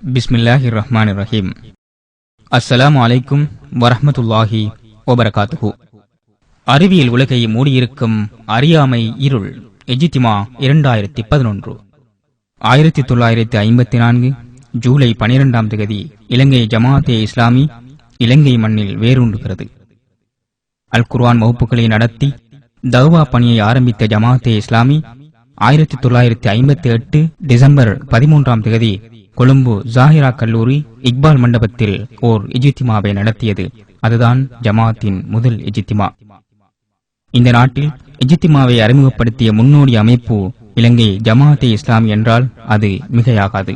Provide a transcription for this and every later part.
பிஸ்மில்லாஹி ரஹ்மான் ரஹீம் அஸ்ஸலாம் அலைக்கும் வரஹமத்துல்லாஹி வபரகாத்துஹு அறிவியல் உலகை மூடியிருக்கும் அறியாமை இருள் எஜித்திமா இரண்டாயிரத்தி பதினொன்று. ஆயிரத்தி தொள்ளாயிரத்தி ஐம்பத்தி நான்கு ஜூலை பனிரெண்டாம் தேதி இலங்கை ஜமாத்தே இஸ்லாமி இலங்கை மண்ணில் வேரூன்றுகிறது. அல் குர்ஆன் வகுப்புகளை நடத்தி தௌவா பணியை ஆரம்பித்த ஜமாத்தே இஸ்லாமி ஆயிரத்தி தொள்ளாயிரத்தி ஐம்பத்தி எட்டு டிசம்பர் பதிமூன்றாம் தேதி கொழும்பு ஜாகிரா கல்லூரி இக்பால் மண்டபத்தில் ஓர் இஜித்திமாவை நடத்தியது. அதுதான் ஜமாத்தின் முதல் இஜித்திமா. இந்த நாட்டில் இஜித்திமாவை அறிமுகப்படுத்திய முன்னோடி அமைப்பு இலங்கை ஜமாத்தே இஸ்லாமி என்றால் அது மிகையாகாது.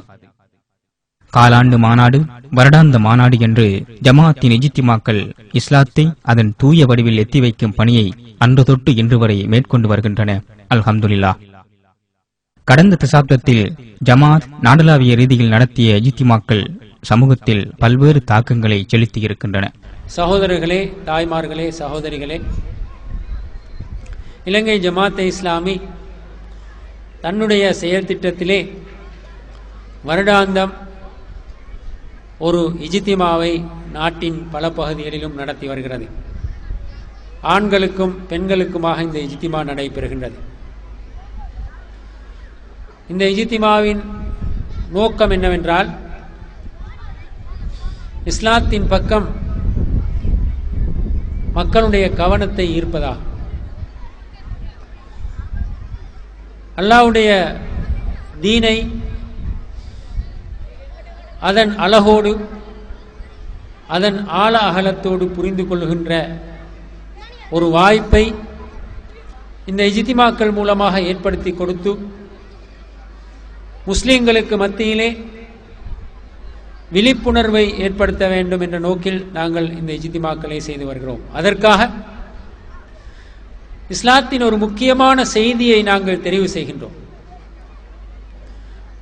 காலாண்டு மாநாடு வருடாந்த மாநாடு என்று ஜமாத்தின் இஜித்திமாக்கள் இஸ்லாத்தை அதன் தூய வடிவில் எத்தி வைக்கும் பணியை அன்று தொட்டு இன்று வரை மேற்கொண்டு வருகின்றன. அல்ஹம்துலில்லா கடந்த தசாப்தத்தில் ஜமாத் நாடளாவிய ரீதியில் நடத்திய இஜித்திமாக்கள் சமூகத்தில் பல்வேறு தாக்கங்களை செலுத்தியிருக்கின்றன. சகோதரர்களே தாய்மார்களே சகோதரிகளே இலங்கை ஜமாத்தே இஸ்லாமி தன்னுடைய செயல் திட்டத்திலே வருடாந்தம் ஒரு இஜித்திமாவை நாட்டின் பல பகுதிகளிலும் நடத்தி வருகிறது. ஆண்களுக்கும் பெண்களுக்குமாக இந்த இஜித்திமா நடைபெறுகின்றது. இந்த இஜித்திமாவின் நோக்கம் என்னவென்றால் இஸ்லாத்தின் பக்கம் மக்களுடைய கவனத்தை ஈர்ப்பதாகும். அல்லாவுடைய தீனை அதன் அழகோடு அதன் ஆழ அகலத்தோடு புரிந்து கொள்கின்ற ஒரு வாய்ப்பை இந்த இஜித்திமாக்கள் மூலமாக ஏற்படுத்தி கொடுத்து முஸ்லீம்களுக்கு மத்தியிலே விழிப்புணர்வை ஏற்படுத்த வேண்டும் என்ற நோக்கில் நாங்கள் இந்த இஜித்திமாக்களை செய்து வருகிறோம். அதற்காக இஸ்லாத்தின் ஒரு முக்கியமான செய்தியை நாங்கள் தெரிவு செய்கின்றோம்.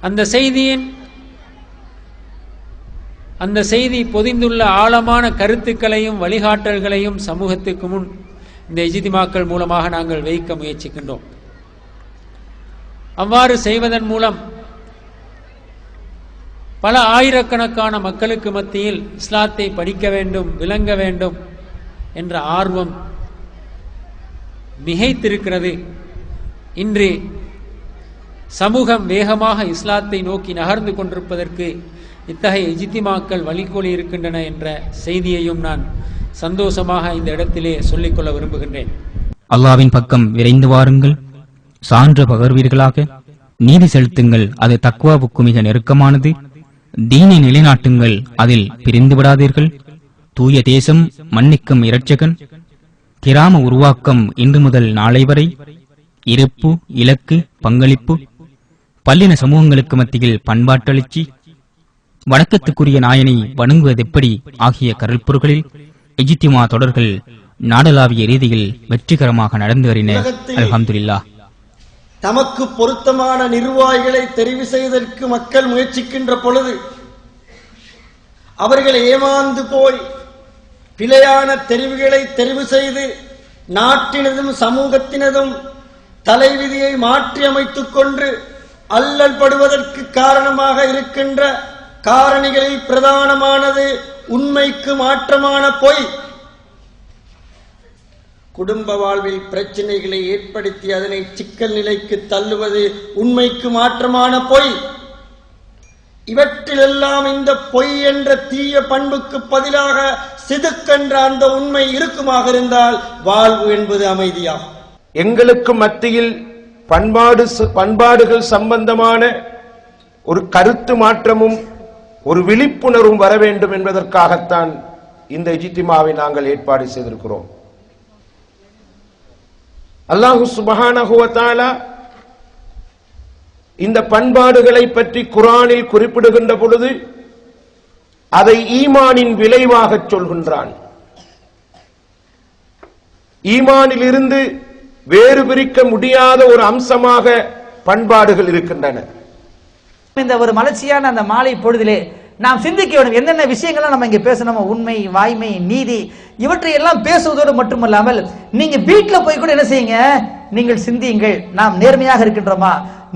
அந்த செய்தியின் அந்த செய்தி பொதிந்துள்ள ஆழமான கருத்துக்களையும் வழிகாட்டல்களையும் சமூகத்துக்கு முன் இந்த இஜிதிமாக்கள் மூலமாக நாங்கள் வைக்க முயற்சிக்கின்றோம். அவ்வாறு செய்வதன் மூலம் பல ஆயிரக்கணக்கான மக்களுக்கு மத்தியில் இஸ்லாத்தை படிக்க வேண்டும் விளங்க வேண்டும் என்ற ஆர்வம் மிகைத்திருக்கிறது. இன்று சமூகம் வேகமாக இஸ்லாத்தை நோக்கி நகர்ந்து கொண்டிருப்பதற்கு இத்தகைய இஜித்திமாக்கள் வழிகோலி இருக்கின்றன என்ற செய்தியையும் நான் சந்தோஷமாக இந்த இடத்திலே சொல்லிக்கொள்ள விரும்புகின்றேன். அல்லாவின் பக்கம் விரைந்து வாருங்கள். சான்று பகர்வீர்களாக. நீதி செலுத்துங்கள். அது தக்குவாவுக்கு மிக நெருக்கமானது. தீனை நிலைநாட்டுங்கள். அதில் பிரிந்து விடாதீர்கள் தூய தேசம் மன்னிக்கும் இரட்சகன். கிராம உருவாக்கம் இன்று முதல் நாளை வரை. இருப்பு இலக்கு பங்களிப்பு. பல்லின சமூகங்களுக்கு மத்தியில் பண்பாட்டெழுச்சி வணக்கத்துக்குரிய நாயனை வணங்குவதெப்படி ஆகிய கருப்பொருள்களில் எஜித்திமா தொடர்கள் நாடளாவிய ரீதியில் வெற்றிகரமாக நடந்து வருகின அலமதுல்லா தமக்கு பொருத்தமான நிர்வாகிகளை தெரிவு செய்வதற்கு மக்கள் முயற்சிக்கின்ற பொழுது அவர்கள் ஏமாந்து போய் பிழையான தெரிவுகளை தெரிவு செய்து நாட்டினதும் சமூகத்தினதும் தலைவிதியை மாற்றி அமைத்துக் கொண்டு அல்லல் படுவதற்கு காரணமாக இருக்கின்ற காரணிகளில் பிரதானமானது உண்மைக்கு மாற்றமான பொய். குடும்ப வாழ்வில் பிரச்சனைகளை ஏற்படுத்தி அதனை சிக்கல் நிலைக்கு தள்ளுவது உண்மைக்கு மாற்றமான பொய். இவற்றிலெல்லாம் இந்த பொய் என்ற தீய பண்புக்கு பதிலாக சிதுக்கென்ற அந்த உண்மை இருக்குமாக இருந்தால் வாழ்வு என்பது அமைதியாகும். எங்களுக்கு மத்தியில் பண்பாடு பண்பாடுகள் சம்பந்தமான ஒரு கருத்து மாற்றமும் ஒரு விழிப்புணர்வும் வர வேண்டும் என்பதற்காகத்தான் இந்த இஜித்திமாவை நாங்கள் ஏற்பாடு செய்திருக்கிறோம். அல்லாஹு சுபஹானகுவத்தாலா இந்த பண்பாடுகளை பற்றி குரானில் குறிப்பிடுகின்ற பொழுது அதை ஈமானின் விளைவாக சொல்கின்றான். ஈமானில் இருந்து வேறு பிரிக்க முடியாத ஒரு அம்சமாக பண்பாடுகள் இருக்கின்றன. இந்த ஒரு மலர்ச்சியான அந்த மாலை பொழுதிலே நாம் சிந்திக்க வேண்டும். என்னென்ன விஷயங்கள்லாம் நம்ம இங்கே பேசணுமோ உண்மை வாய்மை நீதி இவற்றை எல்லாம் பேசுவதோடு மட்டுமல்லாமல் நீங்கள் வீட்டில் போய் கூட என்ன செய்யுங்க? நீங்கள் சிந்தியுங்கள். நாம் நேர்மையாக இருக்கின்றோமா?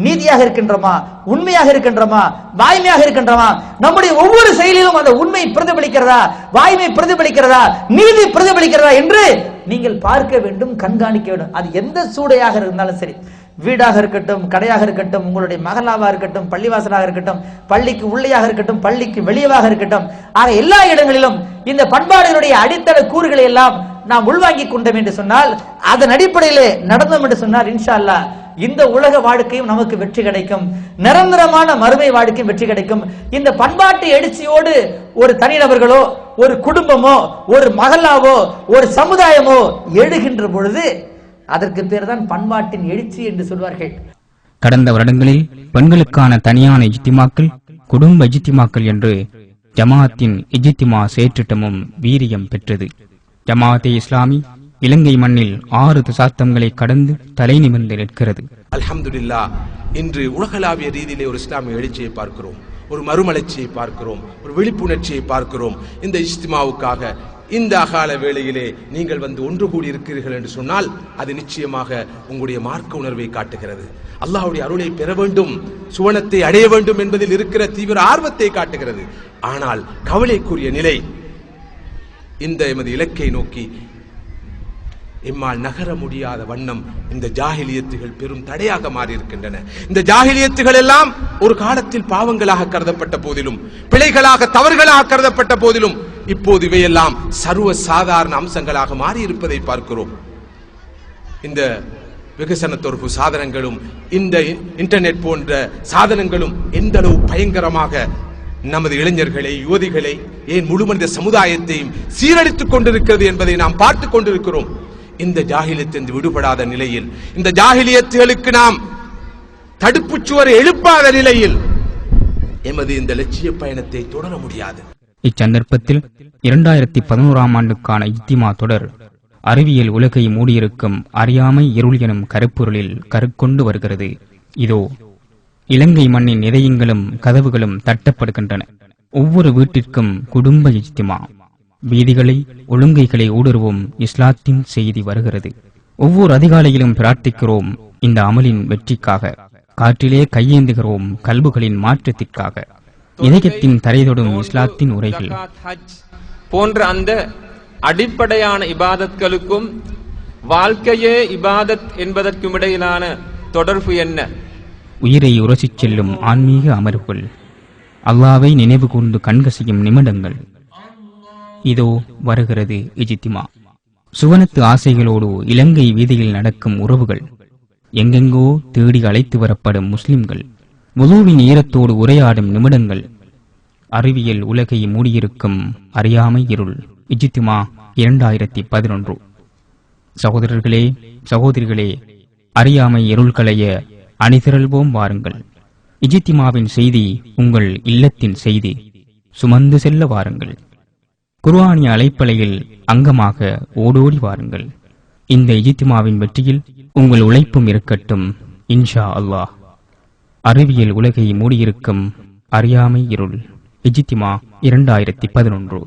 நீதியாக இருக்கின்றோமா? உண்மையாக இருக்கின்றோமா? வாய்மையாக இருக்கின்றோமா? நம்முடைய ஒவ்வொரு செயலிலும் அந்த உண்மை பிரதிபலிக்கிறதா? வாய்மை பிரதிபலிக்கிறதா? நீதி பிரதிபலிக்கிறதா என்று நீங்கள் பார்க்க வேண்டும் கண்காணிக்க வேண்டும். அது எந்த சூடையாக இருந்தாலும் சரி. வீடாக இருக்கட்டும் கடையாக இருக்கட்டும் உங்களுடைய மகளாவாக இருக்கட்டும் பள்ளிவாசலாக இருக்கட்டும் பள்ளிக்கு உள்ளேயாக இருக்கட்டும் பள்ளிக்கு வெளியவாக இருக்கட்டும் ஆக எல்லா இடங்களிலும் இந்த பண்பாடுகளுடைய அடித்தள கூறுகளை எல்லாம் நாம் உள்வாங்கிக் கொண்டோம் என்று சொன்னால் அதன் அடிப்படையிலே நடந்தோம் என்று சொன்னார் இன்ஷா அல்லாஹ் இந்த உலக வாழ்க்கையும் நமக்கு வெற்றி கிடைக்கும். நிரந்தரமான மறுமை வாழ்க்கையும் வெற்றி கிடைக்கும். இந்த பண்பாட்டு எழுச்சியோடு ஒரு தனிநபர்களோ ஒரு குடும்பமோ ஒரு மகளாவோ ஒரு சமுதாயமோ எழுகின்ற பொழுது அதற்கு பேர் தான் பண்பாட்டின் எழுச்சி என்று சொல்வார்கள். கடந்த வருடங்களில் பெண்களுக்கான தனியான இஜித்திமாக்கள் குடும்ப இஜித்திமாக்கள் என்று ஜமாஅத்தின் இஜித்திமா செயற்றிட்டமும் வீரியம் பெற்றது. ஜமாஅத்தே இஸ்லாமி இலங்கை மண்ணில் ஆறு தசாப்தங்களை கடந்து தலை நிமிர்ந்து நிற்கிறது. அல்ஹம்துலில்லா இன்று உலகளாவிய ரீதியிலே ஒரு இஸ்லாமிய எழுச்சியை பார்க்கிறோம் ஒரு மறுமலர்ச்சியை பார்க்கிறோம் ஒரு விழிப்புணர்ச்சியை பார்க்கிறோம். இந்த இஸ்திமாவுக்காக இந்த அகால வேளையிலே நீங்கள் வந்து ஒன்று கூடி இருக்கிறீர்கள் என்று சொன்னால் அது நிச்சயமாக உங்களுடைய மார்க்க உணர்வை காட்டுகிறது. அல்லாஹ்வுடைய அருளை பெற வேண்டும் சுவனத்தை அடைய வேண்டும் என்பதில் இருக்கிற தீவிர ஆர்வத்தை காட்டுகிறது. ஆனால் கவலைக்குரிய நிலை இந்த எமது இலக்கை நோக்கி எம்மால் நகர முடியாத வண்ணம் இந்த ஜாகிலியத்துகள் பெரும் தடையாக மாறியிருக்கின்றன. இந்த ஜாகிலியத்துகள் எல்லாம் ஒரு காலத்தில் பாவங்களாக கருதப்பட்ட போதிலும் பிழைகளாக தவறுகளாக கருதப்பட்ட போதிலும் இப்போது இவையெல்லாம் சர்வ சாதாரண அம்சங்களாக மாறி இருப்பதை பார்க்கிறோம். இந்த வெகுசன தொடர்பு சாதனங்களும் இந்த இன்டர்நெட் போன்ற சாதனங்களும் எந்த அளவு பயங்கரமாக நமது இளைஞர்களை யுவதிகளை ஏன் முழு மனித சமுதாயத்தையும் சீரழித்துக் கொண்டிருக்கிறது என்பதை நாம் பார்த்துக் கொண்டிருக்கிறோம். இந்த ஜாகிலியத்திலிருந்து விடுபடாத நிலையில் இந்த ஜாகிலியத்துகளுக்கு நாம் தடுப்புச் சுவர் எழுப்பாத நிலையில் எமது இந்த லட்சிய பயணத்தை தொடர முடியாது. இச்சந்தர்ப்பத்தில் இரண்டாயிரத்தி பதினோராம் ஆண்டுக்கான இத்திமா தொடர் அறிவியல் உலகை மூடியிருக்கும் அறியாமை இருள் எனும் கருப்பொருளில் கருக்கொண்டு வருகிறது. இதோ இலங்கை மண்ணின் இதயங்களும் கதவுகளும் தட்டப்படுகின்றன. ஒவ்வொரு வீட்டிற்கும் குடும்ப இஜ்திமா. வீதிகளை ஒழுங்கைகளை ஊடுருவும் இஸ்லாத்தின் செய்தி வருகிறது. ஒவ்வொரு அதிகாலையிலும் பிரார்த்திக்கிறோம் இந்த அமலின் வெற்றிக்காக. காற்றிலே கையேந்துகிறோம் கல்புகளின் மாற்றத்திற்காக. இதயத்தின் தரைதொடும் இஸ்லாத்தின் உரைகள். போன்ற அந்த அடிப்படையான இபாதத்களுக்கும் வாழ்க்கையே இபாதத் என்பதற்கும் இடையிலான தொடர்பு என்ன? உயிரை உரசிச் செல்லும் ஆன்மீக அமர்வுகள். அல்லாவை நினைவு கூர்ந்து கண்கசியும் நிமிடங்கள். இதோ வருகிறது இஜித்திமா. சுவனத்து ஆசைகளோடு இலங்கை வீதியில் நடக்கும் உறவுகள். எங்கெங்கோ தேடி அழைத்து வரப்படும் முஸ்லிம்கள். முழுவின் ஈரத்தோடு உரையாடும் நிமிடங்கள். அறிவியல் உலகை மூடியிருக்கும் அறியாமை இருள். இஜித்துமா இரண்டாயிரத்தி பதினொன்று. சகோதரர்களே சகோதரிகளே அறியாமை இருள் களைய அணிதிரள்வோம் வாருங்கள். இஜித்திமாவின் செய்தி உங்கள் இல்லத்தின் செய்தி. சுமந்து செல்ல வாருங்கள். குர்வானிய அலைப்பலையில் அங்கமாக ஓடோடி வாருங்கள். இந்த இஜித்திமாவின் வெற்றியில் உங்கள் உழைப்பும் இருக்கட்டும் இன்ஷா அல்லாஹ். அறிவியல் உலகை மூடியிருக்கும் அறியாமை இருள் இஜித்திமா இரண்டாயிரத்தி பதினொன்று.